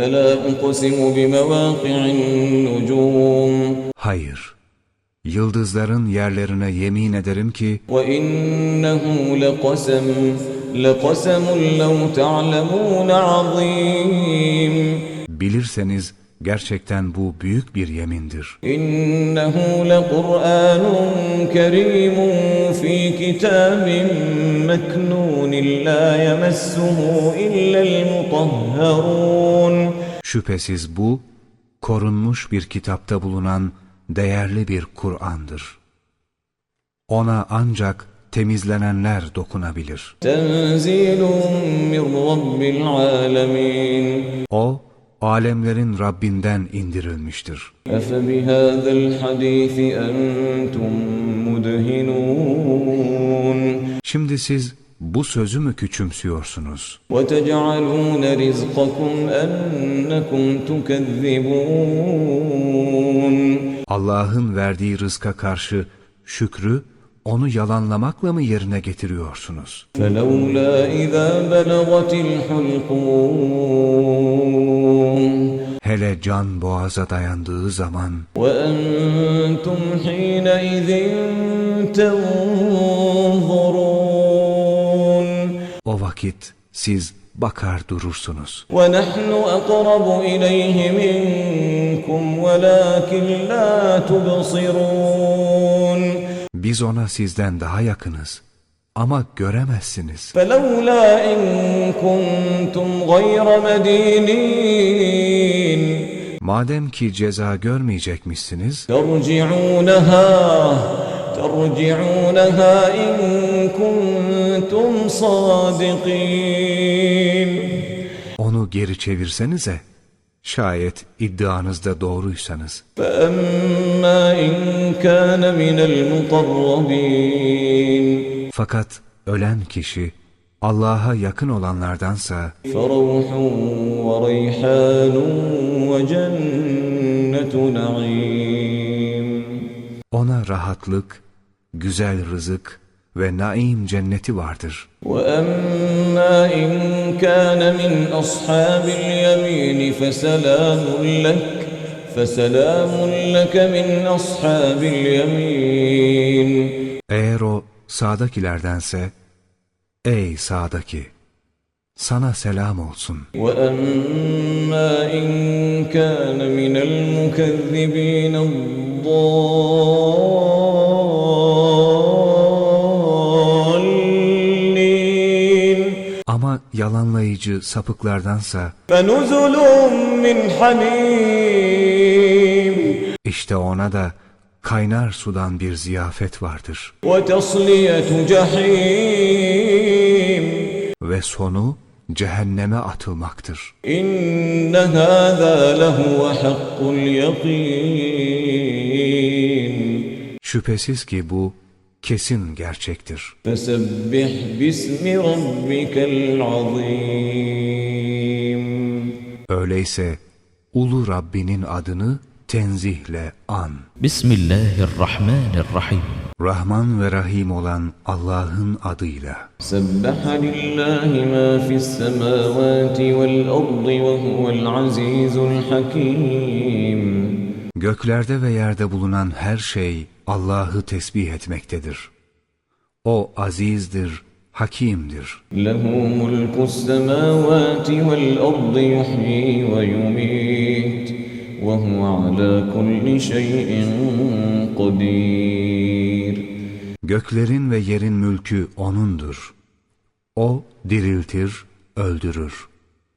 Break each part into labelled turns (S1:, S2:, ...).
S1: فلا أقسم بمواقع النجوم
S2: Hayır. Yıldızların yerlerine yemin ederim ki
S1: وَإِنَّهُ لَقَسَمٌ لَقَسَمٌ لَوْ تَعْلَمُونَ عَظِيمٌ
S2: Bilirseniz Gerçekten bu büyük bir yemindir.
S1: İnnehu lekur'anun kerimun fi kitabin meknunin la yemessuhu illel mutahharun.
S2: Şüphesiz bu, korunmuş bir kitapta bulunan değerli bir Kur'an'dır. Ona ancak temizlenenler dokunabilir. O, alemlerin Rabbinden indirilmiştir. Şimdi siz bu sözü mü küçümsüyorsunuz? Allah'ın verdiği rızka karşı şükrü onu yalanlamakla mı yerine getiriyorsunuz? Hele can boğaza dayandığı zaman o vakit siz bakar durursunuz.
S1: وَنَحْنُ أَقْرَبُ إِلَيْهِ مِنْكُمْ وَلَاكِنْ لَا تُبْصِرُونَ
S2: biz ona sizden daha yakınız ama göremezsiniz.
S1: فَلَوْلَا اِنْ كُنْتُمْ غَيْرَ
S2: Madem ki ceza görmeyecekmişsiniz,
S1: تَرْجِعُونَهَا تَرْجِعُونَهَا اِنْ كُنْتُمْ صَادِقِينَ
S2: Onu geri çevirsenize, Şayet iddianızda doğruysanız. Fakat ölen kişi Allah'a yakın olanlardansa ona rahatlık, güzel rızık ve naim cenneti vardır.
S1: وَأَمَّا اِنْ كَانَ مِنْ أَصْحَابِ الْيَمِينِ فَسَلَامٌ لَكَ فَسَلَامٌ لَكَ مِنْ أَصْحَابِ الْيَمِينِ
S2: Eğer o sağdakilerdense, ey sağdaki! sana selam olsun.
S1: وَأَمَّا اِنْ كَانَ مِنَ الْمُكَذِّب۪ينَ الضَّالِ
S2: yalanlayıcı sapıklardansa işte ona da kaynar sudan bir ziyafet vardır. Ve sonu cehenneme atılmaktır. Şüphesiz ki bu kesin gerçektir.
S1: Fesebbih bismi rabbikel azim.
S2: Öyleyse ulu Rabbinin adını tenzihle an.
S1: Bismillahirrahmanirrahim.
S2: Rahman ve Rahim olan Allah'ın adıyla.
S1: Sebbaha lillahi ma fis semavati vel ardi ve huvel azizul hakim.
S2: Göklerde ve yerde bulunan her şey Allah'ı tesbih etmektedir. O azizdir, hakimdir.
S1: Lehu mulkus semavati vel ardı yuhyi ve yumit ve huve ala kulli şeyin kadir.
S2: Göklerin ve yerin mülkü O'nundur. O diriltir, öldürür.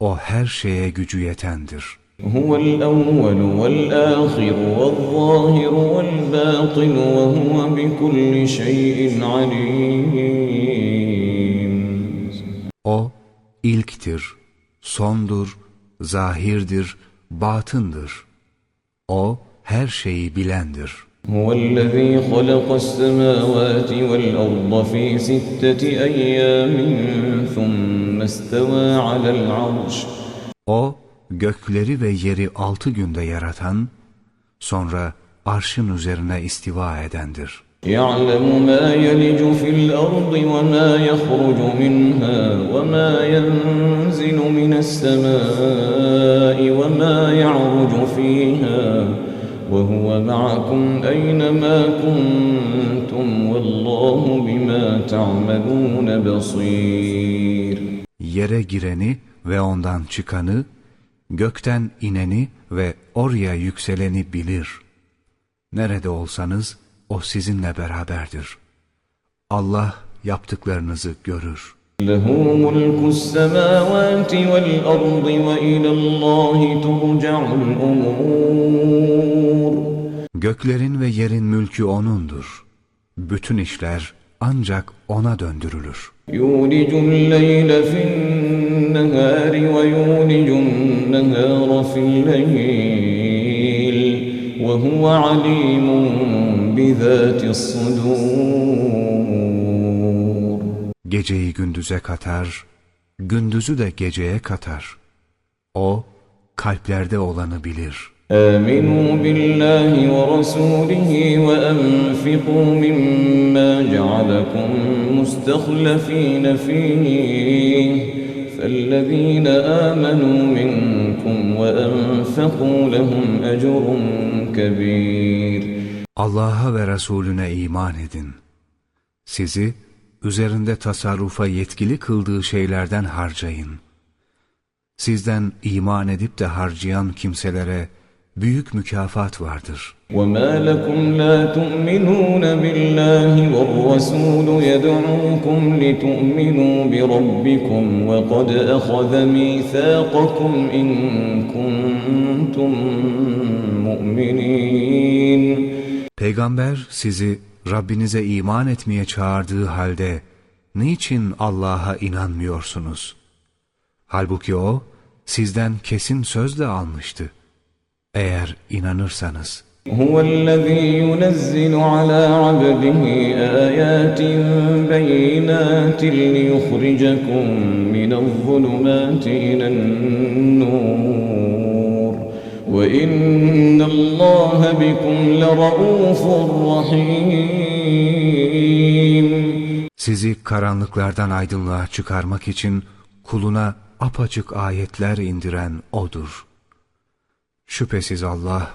S2: O her şeye gücü yetendir.''
S1: هو الأول والآخر والظاهر والباطن وهو بكل شيء عليم
S2: O ilktir, sondur, zahirdir, batındır. O her şeyi bilendir.
S1: هو الذي خلق السماوات والأرض في ستة أيام ثم استوى على العرش.
S2: O gökleri ve yeri altı günde yaratan, sonra arşın üzerine istiva edendir.
S1: يَعْلَمُ مَا يَلِجُ فِي الْأَرْضِ وَمَا يَخْرُجُ مِنْهَا وَمَا يَنْزِلُ مِنَ السَّمَاءِ وَمَا يَعْرُجُ فِيهَا وَهُوَ مَعَكُمْ اَيْنَمَا كُنْتُمْ وَاللّٰهُ بِمَا تَعْمَلُونَ بَصِيرٌ
S2: Yere gireni ve ondan çıkanı gökten ineni ve oraya yükseleni bilir. Nerede olsanız o sizinle beraberdir. Allah yaptıklarınızı görür.
S1: له ملك السماوات والأرض وإلى الله ترجع الأمور
S2: Göklerin ve yerin mülkü O'nundur. Bütün işler ancak ona döndürülür.
S1: يُولِجُ اللَّيْلَ فِي النَّهَارِ وَيُولِجُ النَّهَارَ فِي اللَّيْلِ وَهُوَ عَلِيمٌ بِذَاتِ الصُّدُورِ
S2: Geceyi gündüze katar, gündüzü de geceye katar. O, kalplerde olanı bilir.''
S1: آمنوا بالله ورسوله وأنفقوا مما جعلكم مستخلفين فيه فالذين آمنوا منكم وأنفقوا لهم أجر كبير
S2: Allah'a ve Resulüne iman edin. Sizi üzerinde tasarrufa yetkili kıldığı şeylerden harcayın. Sizden iman edip de harcayan kimselere büyük mükafat vardır.
S1: وَمَا لَكُمْ لَا تُؤْمِنُونَ بِاللّٰهِ وَالرَّسُولُ يَدْعُوكُمْ لِتُؤْمِنُوا بِرَبِّكُمْ وَقَدْ أَخَذَ مِيثَاقَكُمْ اِنْ كُنْتُمْ مُؤْمِنِينَ
S2: Peygamber sizi Rabbinize iman etmeye çağırdığı halde niçin Allah'a inanmıyorsunuz? Halbuki o sizden kesin sözle almıştı. Eğer inanırsanız.
S1: هو الذي ينزل على عبده آيات بينات ليخرجكم من الظلمات إلى النور وإن الله بكم لرؤوف
S2: Sizi karanlıklardan aydınlığa çıkarmak için kuluna apaçık ayetler indiren O'dur. Şüphesiz Allah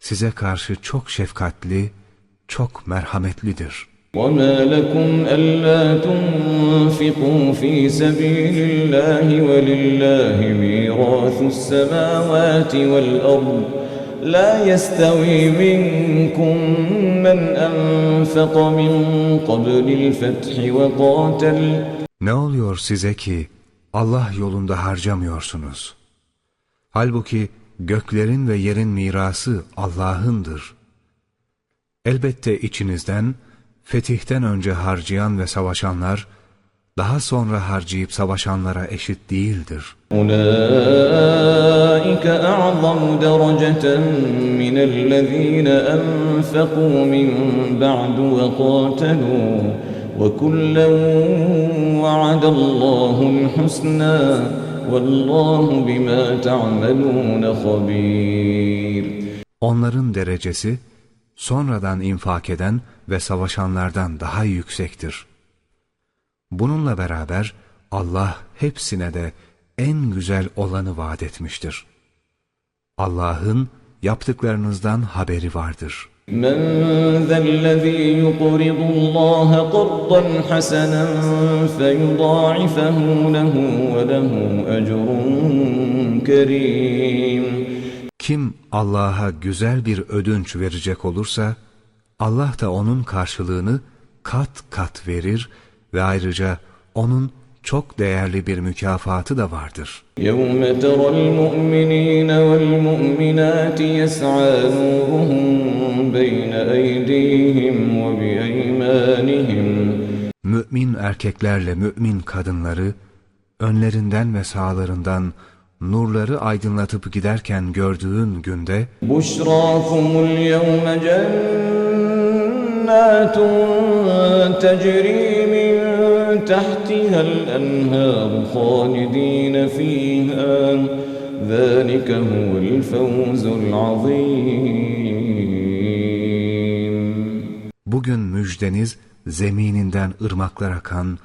S2: size karşı çok şefkatli, çok merhametlidir.
S1: وَمَا لَكُمْ أَلَّا تُنْفِقُوا فِي سَبِيلِ اللّٰهِ وَلِلَّهِ مِيرَاثُ السَّمَاوَاتِ وَالْأَرْضِ لا يستوي منكم من أنفق من قبل الفتح وقاتل
S2: Ne oluyor size ki Allah yolunda harcamıyorsunuz? Halbuki göklerin ve yerin mirası Allah'ındır. Elbette içinizden fetihten önce harcayan ve savaşanlar, daha sonra harcayıp savaşanlara eşit değildir.
S1: Ulaika a'zamu dereceten minellezine enfaku min ba'du ve qatalu ve kullen va'adallahu husna Vallahu bima ta'malun habir.
S2: Onların derecesi sonradan infak eden ve savaşanlardan daha yüksektir. Bununla beraber Allah hepsine de en güzel olanı vaat etmiştir. Allah'ın yaptıklarınızdan haberi vardır.''
S1: من ذا الذي يقرض الله قرضا حسنا فيضاعفه له وله أجر كريم
S2: Kim Allah'a güzel bir ödünç verecek olursa Allah da onun karşılığını kat kat verir ve ayrıca onun çok değerli bir mükafatı da vardır.
S1: يَوْمَ تَرَى الْمُؤْمِنِينَ وَالْمُؤْمِنَاتِ يَسْعَى نُورُهُمْ بَيْنَ أَيْدِيهِمْ وَبِأَيْمَانِهِمْ
S2: Mü'min erkeklerle mü'min kadınları, önlerinden ve sağlarından nurları aydınlatıp giderken gördüğün günde
S1: بُشْرَاكُمُ الْيَوْمَ جَنَّاتٌ تَجْرِي تحتها الأنهار خالدين فيها ذلك هو الفوز العظيم
S2: Bugün müjdeniz zemininden ırmaklar akan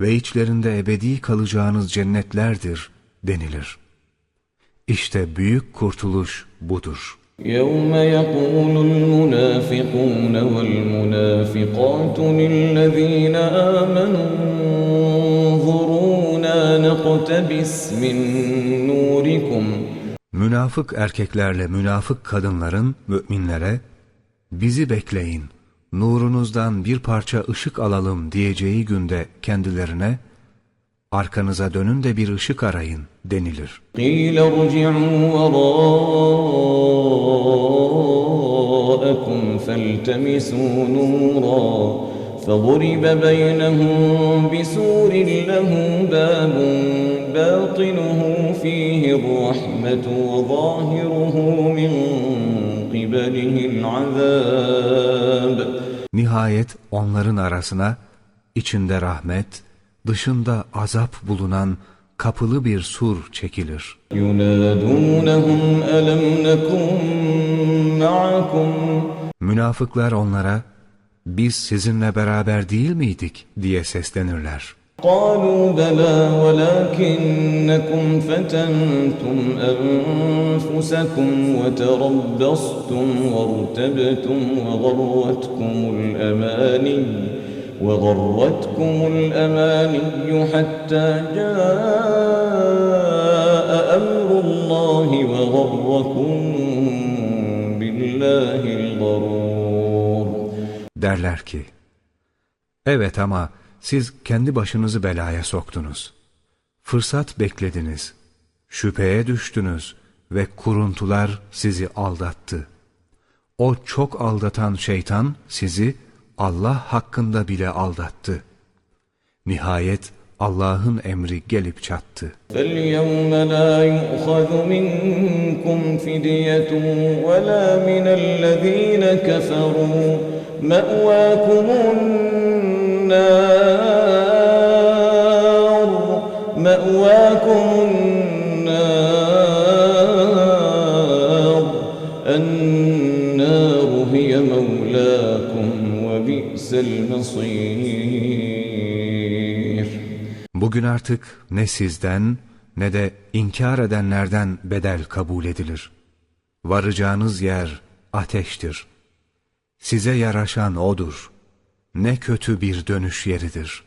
S2: ve içlerinde ebedi kalacağınız cennetlerdir denilir. İşte büyük kurtuluş budur.''
S1: يوم يقول المنافقون والمنافقات للذين آمنوا انظرونا نقتبس من نوركم
S2: Münafık erkeklerle münafık kadınların müminlere bizi bekleyin, nurunuzdan bir parça ışık alalım diyeceği günde kendilerine arkanıza dönün de bir ışık arayın denilir.
S1: قِيلَ رُجِعُوا وَرَاءَكُمْ فَالْتَمِسُوا نُورًا فَضُرِبَ بَيْنَهُمْ بِسُورٍ لَهُ بَابٌ بَاطِنُهُ فِيهِ الرَّحْمَةُ وَظَاهِرُهُ مِنْ قِبَلِهِ الْعَذَابُ
S2: Nihayet onların arasına içinde rahmet, dışında azap bulunan kapılı bir sur çekilir. Münafıklar onlara biz sizinle beraber değil miydik diye seslenirler.
S1: قالوا بلى ولكنكم فتنتم أنفسكم وتربصتم وارتبتم وغرتكم الأماني وغرتكم الأماني حتى جاء أمر الله وغركم بالله الغرور
S2: Derler ki, evet ama siz kendi başınızı belaya soktunuz. Fırsat beklediniz, şüpheye düştünüz ve kuruntular sizi aldattı. O çok aldatan şeytan sizi Allah hakkında bile aldattı. Nihayet Allah'ın emri gelip çattı.
S1: فَالْيَوْمَ لَا يُؤْخَذُ مِنْكُمْ فِدْيَةٌ وَلَا مِنَ الَّذ۪ينَ كَفَرُوا مَأْوَاكُمُ النَّارُ مَأْوَاكُمُ النَّارُ
S2: Bugün artık ne sizden ne de inkar edenlerden bedel kabul edilir. Varacağınız yer ateştir. Size yaraşan odur. Ne kötü bir dönüş yeridir.''